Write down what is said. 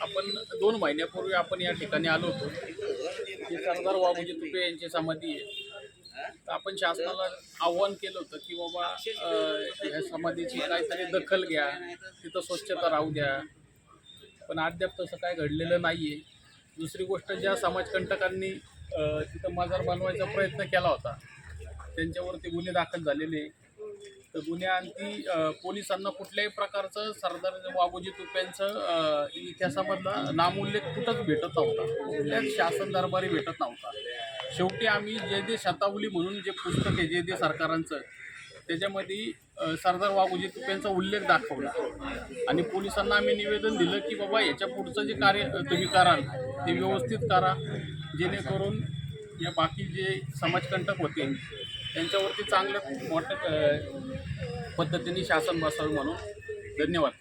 आपण दोन महिन्यापूर्वी आपण या ठिकाणी आलो होतो. की सरदार बाबूजी तुपे यांची समाधी आहे. तर आपण शासनाला आव्हान केलं होतं की बाबा या ह्या समाधीची काहीतरी दखल घ्या. तिथं स्वच्छता राहू द्या. पण अद्याप तसं काय घडलेलं नाही आहे दुसरी गोष्ट ज्या समाजकंटकांनी तिथं मजार बनवायचा प्रयत्न केला होता त्यांच्यावरती गुन्हे दाखल झालेले. आहे. तर गुन्ह्यांती पोलिसांना कुठल्याही प्रकारचं सरदार बाबूजी तुप्यांचं इतिहासामधला नामोल्लेख कुठंच भेटत नव्हता. कुठल्याच शासन दरबारी भेटत नव्हता. शेवटी आम्ही जे दे शतावली म्हणून जे पुस्तक आहे जे दे सरकारांचं त्याच्यामध्ये सरदार बाबूजी तुप्यांचा उल्लेख दाखवला. आणि पोलिसांना आम्ही निवेदन दिलं की बाबा याच्या पुढचं जे कार्य तुम्ही कराल ते व्यवस्थित करा. जेणेकरून या बाकी जे समाजकंटक होते त्यांच्यावरती चांगल्या मोठ्या पद्धतीने शासन बसावं म्हणून धन्यवाद.